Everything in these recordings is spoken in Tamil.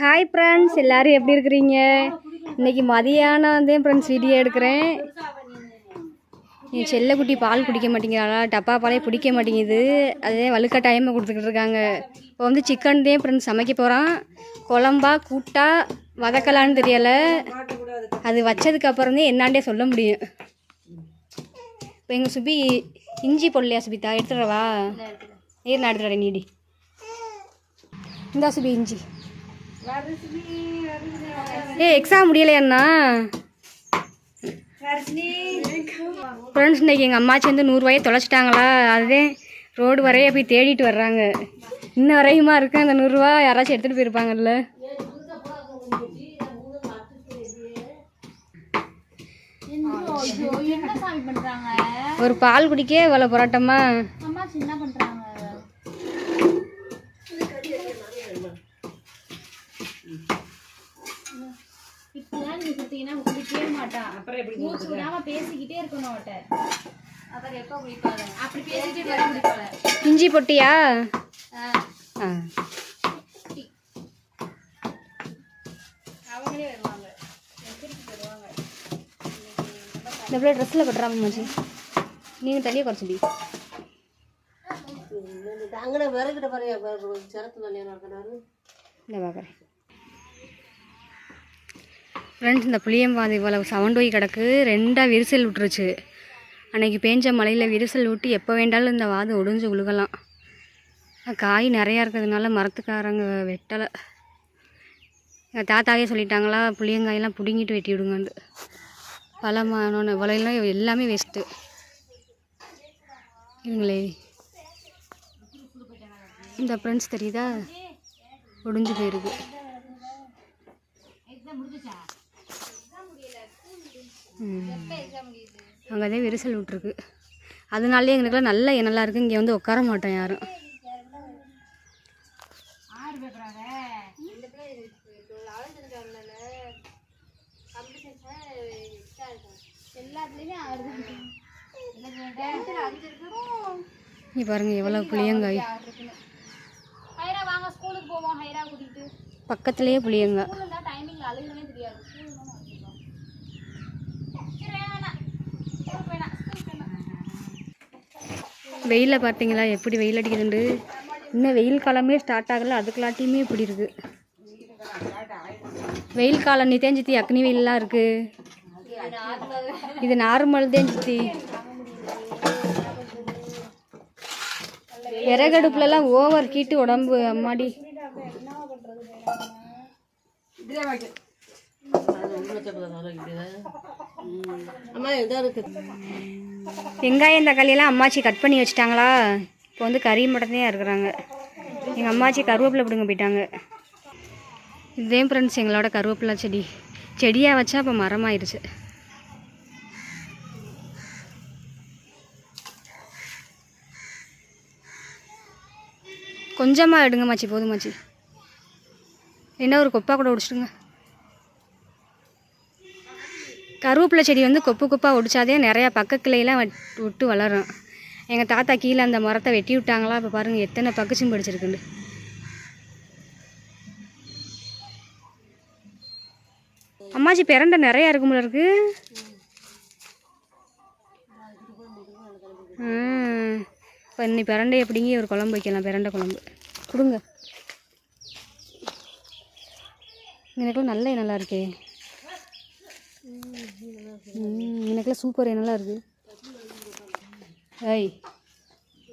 ஹாய் ஃப்ரெண்ட்ஸ் எல்லாரும் எப்படி இருக்கிறீங்க? இன்னைக்கு மதியானம் தான் ஃப்ரெண்ட்ஸ் வீடியோ எடுக்கிறேன். என் செல்லக்குட்டி பால் குடிக்க மாட்டேங்கிறாளா? டப்பா பாலே பிடிக்க மாட்டேங்குது. அதே வலுக்கட்டாயமாக கொடுத்துக்கிட்டு இருக்காங்க. இப்போ வந்து சிக்கன் தான் ஃப்ரெண்ட்ஸ் சமைக்க போகிறான் குழம்பா கூட்டா வதக்கலான்னு தெரியலை. அது வச்சதுக்கு அப்புறம் தான் என்னாண்டே சொல்ல முடியும். இப்போ எங்கள் சுபி இஞ்சி பொல்லையா சுபிதா? எடுத்துடுறவா ஏறு நான் எடுத்துடுறேன் நீடி இந்தா சுபி இஞ்சி. ஏ எக்ஸாம் முடியலையாண்ணா ஃப்ரெண்ட்ஸ் இன்னைக்கு எங்கள் அம்மாச்சி வந்து நூறுரூவாயை தொலைச்சிட்டாங்களா? அதுதான் ரோடு வரைய போய் தேடிட்டு வர்றாங்க. இன்ன வரையுமா இருக்கு அந்த நூறுரூவா யாராச்சும் எடுத்துகிட்டு போயிருப்பாங்கல்ல. என்ன சாமி பண்றாங்க? ஒரு பால் குடிக்க இவ்வளோ போராட்டமா? மூச்சு விடாம பேசிக்கிட்டே இருக்கணும் அவட்ட அப்புறம் எப்போ அப்படி பேசிக்கிட்டே வர இஞ்சி பொட்டியா? ஆ. அவங்களே வருவாங்க. இந்த பிள்ளை ட்ரெஸ்ஸில் கட்டுறாங்க மாச்சி நீங்கள் தனியாக குறைச்சிடி அங்கே விறகுட பாரு சிரத்து நல்ல நடக்கிறாரு இந்த பார்க்குறேன் ஃப்ரெண்ட்ஸ் இந்த புளியம்பாதி இவ்வளவு சவுண்ட் போய் கிடக்கு. ரெண்டாக விரிசல் விட்டுருச்சு. அன்றைக்கி பேஞ்ச மழையில் விரிசல் விட்டு எப்போ வேண்டாலும் இந்த வாது ஒடிஞ்சு உழுகலாம். காய் நிறையா இருக்கிறதுனால மரத்துக்காரங்க வெட்டலை. எங்கள் தாத்தாவே சொல்லிட்டாங்களா புளியங்காயெல்லாம் பிடுங்கிட்டு வெட்டி விடுங்க வந்து பழமானோன்னு வலையெல்லாம் எல்லாமே வேஸ்ட்டு இவங்களே. இந்த ஃப்ரெண்ட்ஸ் தெரியுதா? ஒடிஞ்சு போயிருக்கு. அங்கே தான் விரிசல் விட்ருக்கு அதனாலே எங்களுக்குலாம் நல்ல நல்லா இருக்குது இங்கே வந்து உட்கார மாட்டோம் யாரும். இங்கே பாருங்க எவ்வளோ புளியங்காய். பக்கத்துலேயே புளியங்காய் ஸ்கூல் இருந்தா டைமிங்ல அழுகவே தெரியாது ஸ்கூல் தான் வச்சுக்கலாம் சரி வேணாம் ஸ்கூலுக்கு வேணாம் ஸ்கூலுக்கு வேணாம் வெயிலில் பார்த்தீங்களா? எப்படி வெயில் அடிக்குதுண்டு? இன்னும் வெயில் காலமே ஸ்டார்ட் ஆகலை. அதுக்குள்ளாட்டியுமே இப்படி இருக்குது வெயில் காலம் நீ சித்தி அக்னி வெயிலெலாம் இருக்குது இது நார்மல் தான் சித்தி. விறகடுப்புலலாம் ஓவர் ஹீட்டு உடம்பு அம்மாடி. அம்மா இதாக இருக்குது வெங்காயம் தக்காளியெல்லாம் அம்மாச்சி கட் பண்ணி வச்சிட்டாங்களா? இப்போ வந்து கறி மட்டும்தான் இருக்கிறாங்க. எங்கள் அம்மாச்சி கருவேப்பிலை பிடுங்க போயிட்டாங்க. இதே ஃப்ரெண்ட்ஸ் எங்களோட கருவேப்பிலை செடி. செடியாக வச்சா இப்போ மரமாயிருச்சு. கொஞ்சமாக எடுங்க மாச்சி போதுமாச்சி என்ன ஒரு கொப்பா கூட ஒடிச்சிடுங்க. கருவேப்பிலை செடி வந்து கொப்பு கொப்பாக ஒடிச்சாதே நிறையா பக்கக்கிளையெல்லாம் வட்- விட்டு வளரும். எங்கள் தாத்தா கீழே அந்த மரத்தை வெட்டி விட்டாங்களா இப்போ பாருங்கள் எத்தனை பக்கச்சும் பிடிச்சிருக்குண்டு. அம்மாச்சி பிரண்டை நிறையா இருக்கும்ல இருக்கு. இப்போ இன்னி பிரண்டை எப்படிங்க ஒரு குழம்பு வைக்கலாம் பிரண்டை குழம்பு. கொடுங்க. எனக்குலாம் நல்ல நல்லா இருக்கே. எனக்குலாம் சூப்பர் நல்லா இருக்கு. ஐய்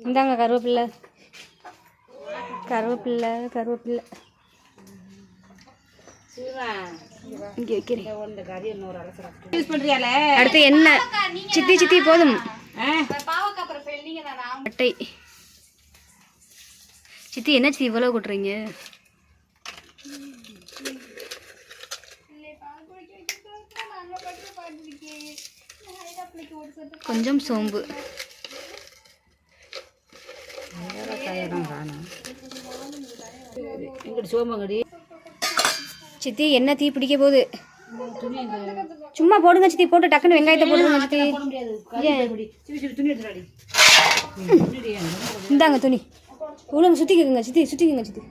இந்தாங்க கருவேப்பில்லை. கருவேப்பில்லை கருவேப்பில்லை. இங்கே வைக்கிறேன். அடுத்து என்ன? சித்தி சித்தி போதும். அட்டை சித்தி என்ன சித்தி இவ்வளோ கொட்டுறீங்க? கொஞ்சம் சோம்பு. சோம்பங்கடி சித்தி என்ன தீ பிடிக்க போகுது? சும்மா போடுங்க சித்தி போட்டு டக்குன்னு வெங்காயத்தை போடுங்க சித்தி. துணி இந்தாங்க துணி. உழுங்க சுற்றிக்கோங்க சித்தி சுற்றிக்கோங்க சித்தி.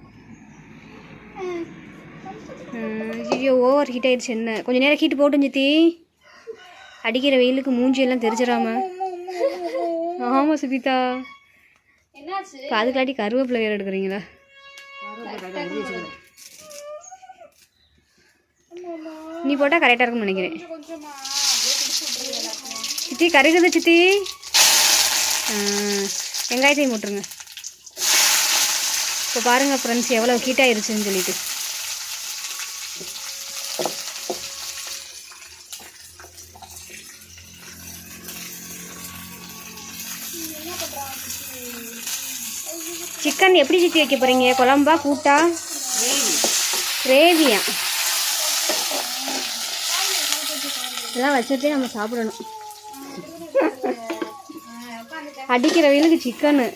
ஐயோ ஓவர் ஹீட் ஆயிடுச்சு என்ன? கொஞ்சம் நேரம் ஹீட் போட்டு சித்தி அடிக்கிற வெயிலுக்கு மூஞ்சி எல்லாம் தெரிச்சிடாம ஆமாம் சுபிதா இப்போ அதுக்காட்டி கருவேப்பிலை வேறு எடுக்கிறீங்களா? நீ போட்டால் கரெக்டாக இருக்கும்னு நினைக்கிறேன். சித்தி கருகுது சித்தி. வெங்காயத்தையும் போட்டுருங்க. இப்போ பாருங்கள் ஃப்ரெண்ட்ஸ் எவ்வளோ ஹீட் ஆயிருச்சுன்னு சொல்லிட்டு. சிக்கன் எப்படி சித்தி வைக்க போகிறீங்க குழம்பா கூட்டா? கிரேவியா? இதெல்லாம் வச்சுட்டே நம்ம சாப்பிடணும். அடிக்கிற வெயிலுக்கு சிக்கனு.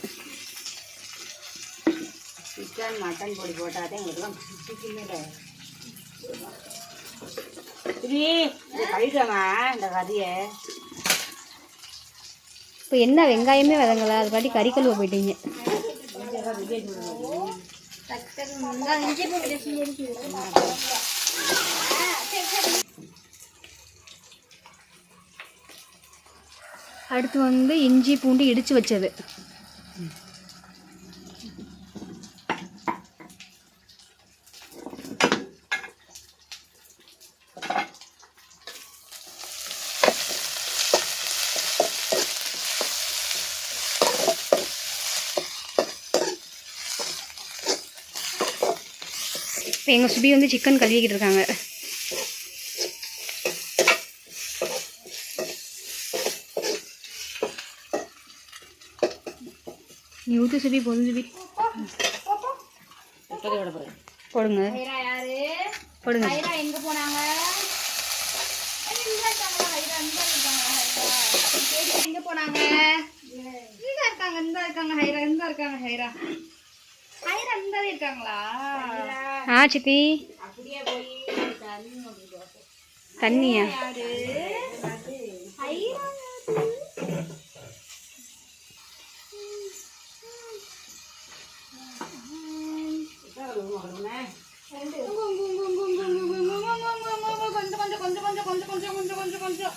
சிக்கன் மட்டன் பொடி போட்டாதே எங்களுக்குலாம் பிடிக்கல கழிக்கமா இந்த கதையை இப்போ என்ன வெங்காயமே வதங்கலை அது பாட்டி கறி கழுவ போயிட்டீங்க. அடுத்து வந்து இஞ்சி பூண்டு இடித்து வச்சது. இப்போ எங்கள் சுபி வந்து சிக்கன் கழுவிக்கிட்டு இருக்காங்க நீ ஊற்று சுபி போதும் சுபி. போடுங்க. போடுங்க. எங்க போனாங்க எங்க போனாங்க இருக்காங்க இருந்தா இருக்காங்க ஹைரா இருந்தா இருக்காங்க ஹைரா. ஆ சித்தி. தண்ணியா? கொஞ்சம் கொஞ்சம் கொஞ்சம் கொஞ்சம் கொஞ்சம் கொஞ்சம் கொஞ்சம்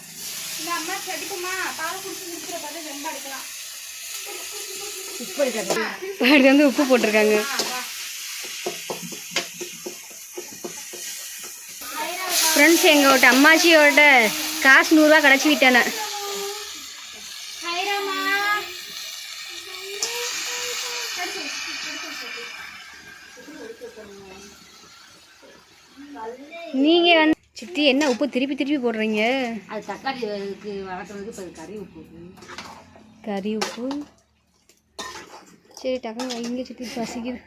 இந்த அம்மா செடிக்குமா பால் குடிச்சு குடிக்கிற பார்த்து ரொம்ப அடிக்கலாம். அடுத்து வந்து உப்பு போட்டிருக்காங்க. ஃப்ரெண்ட்ஸ் எங்கள்கிட்ட அம்மாச்சியோட காசு நூறுரூவா கிடச்சி விட்டேனே நீங்கள் வந்து சித்தி என்ன உப்பு திருப்பி திருப்பி போடுறீங்க? அது தக்காளி வளர்க்குறதுக்கு இப்போ கறி உப்பு. கறி உப்பு. சரி டக்குன்னு இங்கே சுற்றி பசிக்குது.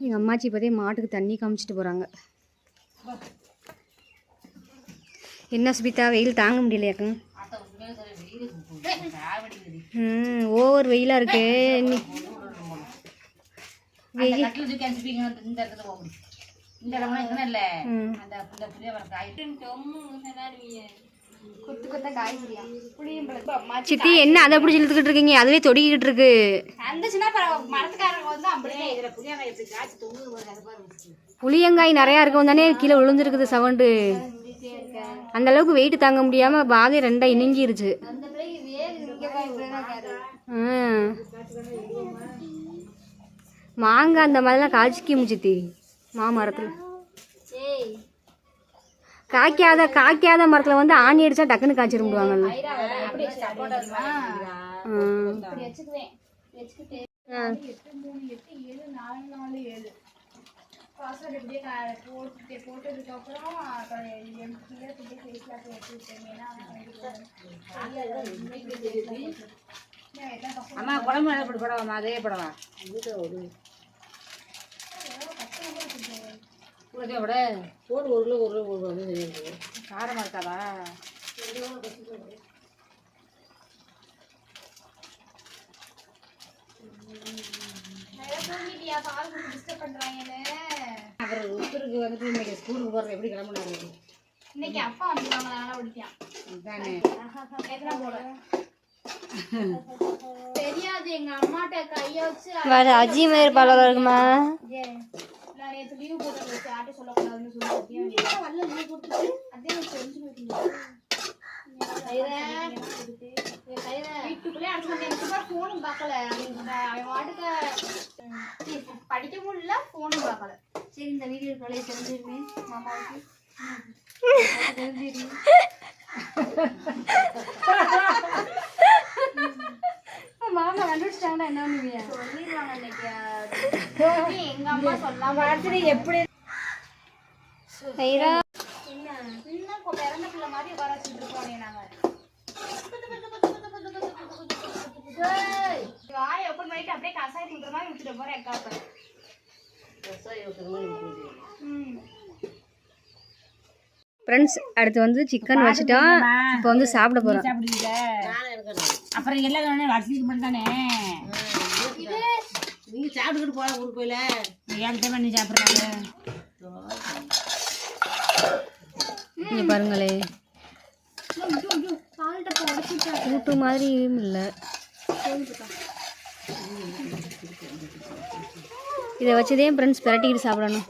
எங்கள் அம்மாச்சி இப்போதே மாட்டுக்கு தண்ணி காமிச்சிட்டு போகிறாங்க என்ன சுபிதா வெயில் தாங்க முடியலையாக்குங்க ம் ஓவர் வெயிலாக இருக்கு. இந்த இடம்லாம் இல்லை. அந்த புளிய வர காய் கொத்து கொத்த காய்கறியா புளியும் பழப்பு அம்மா சித்தி என்ன அதை பிடிச்சி இழுத்துக்கிட்டு இருக்கீங்க? அதுவே தொடிக்கிட்டு இருக்கு. அந்த சின்ன பரவ- மரத்துக்காரங்க வந்து அப்படியே இதில் புளிய காய் எப்படி காய்ச்சி தொங்குது பாருங்க அது பாருங்க புளியங்காய் நிறையா இருக்கும் தானே? கீழே விழுந்துருக்குது சவுண்டு. அந்த அளவுக்கு வெயிட் தாங்க முடியாம பாதி ரெண்டா ம். மாங்காய் அந்த மாதிரிலாம் காய்ச்சிக்க முடிச்சித்தி மாமரத்தில். காய்க்காத காய்க்காத மரத்தில் வந்து ஆணி அடித்தா டக்குன்னு காய்ச்சி விடுவாங்கல்ல அம்மா குழம்பு நல்லா போடுவா அதே போடவா? உலகத்தை விட போடு ஒரு கிலோ ஒரு கிலோ ஒரு தெரியாது காரமாக இருக்காதா? அப்புறம் உத்தருக்கு வந்துட்டு இன்னைக்கு ஸ்கூலுக்கு போகிறது எப்படி கிளம்புனாரு? இன்னைக்கு அப்பா வந்துருவாங்க இதுதானே எத்தனை தெரியாது எங்க அம்மாட்ட கைய வச்சு அஜிமேர் பழம் இருக்குமா? நான் நேற்று லீவ் போட்டு ஆட்ட சொல்லக்கூடாதுன்னு சொல்லி வரல லீவ் போட்டு அதே எனக்கு தெரிஞ்சு வீட்டுக்குள்ளே வந்து எனக்கு ஃபோனும் பார்க்கல. அவன் வாட்டுக்க படிக்க முடியல ஃபோனும் பார்க்கல. சரி இந்த வீடியோ பழைய தெரிஞ்சிருமே மாமாவுக்கு. தெரிஞ்சிருமே மாமா கண்டுபிடிச்சிட்டாங்கன்னா என்ன பண்ணுவீங்க? சொல்லிடுவாங்க இன்னைக்கு எப்படி பிறந்த பிள்ளை மாதிரி உட்கார வச்சுட்டு இருக்கோம் நாங்க ஏய், வாயை open பண்ணிட்டு அப்படியே கசாயம் ஊத்துற மாதிரி ஊத்திட்டு போறேன் அக்கா அப்ப. ம். ஃப்ரெண்ட்ஸ் அடுத்து வந்து சிக்கன் வச்சுட்டோம் இப்போ வந்து சாப்பிட போகிறோம் அப்புறம் எல்லாம் தானே வசதிக்கு மட்டும் தானே நீங்க சாப்பிட்டுக்கிட்டு போல ஊருக்கு போயில. ஏன் நீ சாப்பிட்றாங்க? இங்கே பாருங்களே. கூட்டு மாதிரியும் இல்லை. இதை வச்சதே ஃப்ரெண்ட்ஸ் பிரட்டிக்கிட்டு சாப்பிடணும்.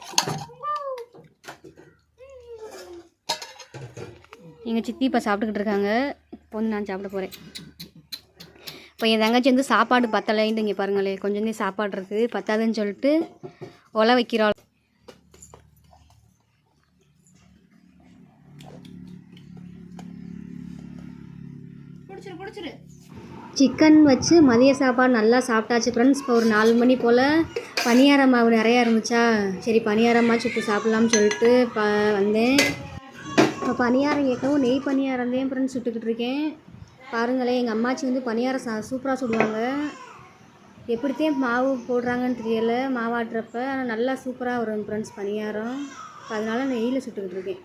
எங்கள் சித்தி இப்போ சாப்பிட்டுக்கிட்டு இருக்காங்க. இப்போ வந்து நான் சாப்பிட போகிறேன் இப்போ என் தங்கச்சி வந்து சாப்பாடு பத்தலைன்ட்டு இங்கே பாருங்களே. கொஞ்சம் சாப்பாடு இருக்குது. பத்தாதுன்னு சொல்லிட்டு ஒலை வைக்கிறாள். சிக்கன் வச்சு மதிய சாப்பாடு நல்லா சாப்பிட்டாச்சு ஃப்ரெண்ட்ஸ் இப்போ ஒரு நாலு மணி போல் பணியார மாவு நிறையா இருந்துச்சா? சரி பணியாரமா சுட்டு சாப்பிட்லாம்னு சொல்லிட்டு ப வந்தேன். இப்போ பணியாரம் கேட்கவும் நெய் பணியாரம் தான் ஃப்ரெண்ட்ஸ் சுட்டுக்கிட்டு இருக்கேன். பாருங்களேன் எங்கள் அம்மாச்சி வந்து பணியாரம் சா சூப்பராக சுடுவாங்க. எப்படித்தான் மாவு போடுறாங்கன்னு தெரியலை மாவாட்டுறப்ப. ஆனால் நல்லா சூப்பராக வரும் ஃப்ரெண்ட்ஸ் பணியாரம். அதனால் நான் நெய்யில் சுட்டுக்கிட்டு இருக்கேன்.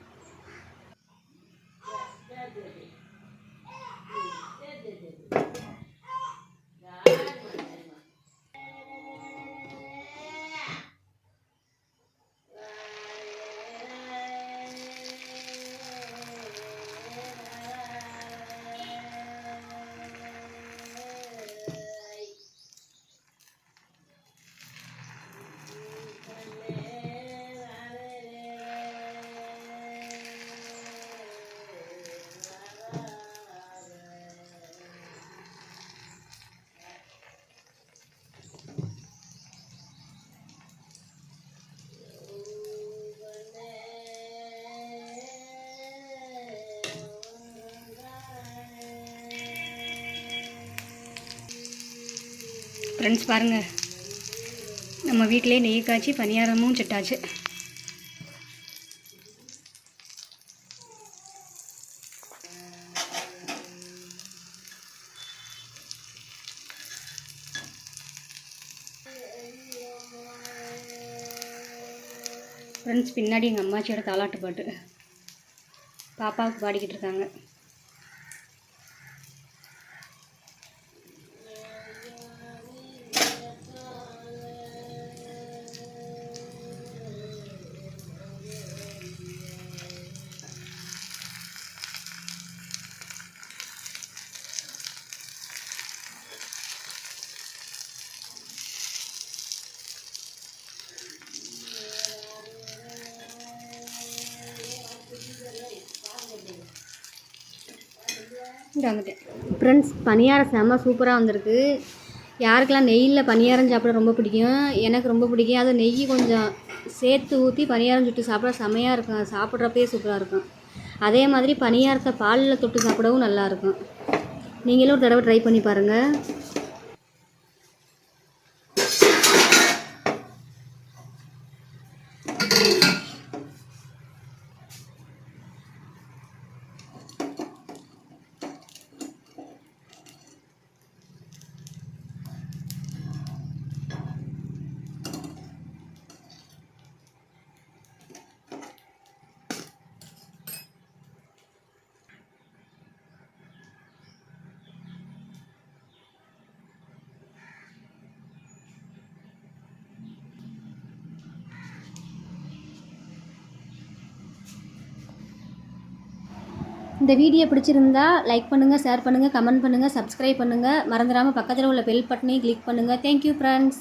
ஃப்ரெண்ட்ஸ் பாருங்கள் நம்ம வீட்டிலே நெய் காய்ச்சி பணியாரமும் செட்டாச்சு. ஃப்ரெண்ட்ஸ் பின்னாடி எங்கள் அம்மாச்சியோட தாலாட்டு பாட்டு. பாப்பாவுக்கு பாடிக்கிட்டு இருக்காங்க. வந்துட்டேன். ஃப்ரெண்ட்ஸ் பணியாரம் செம்ம சூப்பராக வந்திருக்கு. யாருக்கெல்லாம் நெய்யில் பணியாரம் சாப்பிட ரொம்ப பிடிக்கும்? எனக்கு ரொம்ப பிடிக்கும். அது நெய் கொஞ்சம் சேர்த்து ஊற்றி பணியாரம் சுட்டு சாப்பிட செமையாக இருக்கும். சாப்பிட்றப்பயே சாப்பிட்றப்பே சூப்பராக இருக்கும். அதே மாதிரி பணியாரத்தை பாலில் தொட்டு சாப்பிடவும் நல்லாயிருக்கும் நீங்களும் ஒரு தடவை ட்ரை பண்ணி பாருங்கள் இந்த வீடியோ பிடிச்சிருந்தா லைக் பண்ணுங்கள் ஷேர் பண்ணுங்கள் கமெண்ட் பண்ணுங்கள் சப்ஸ்கிரைப் பண்ணுங்கள் மறந்துடாமல் பக்கத்தில் உள்ள பெல் பட்டனையும் கிளிக் பண்ணுங்கள் தேங்க்யூ ஃப்ரெண்ட்ஸ்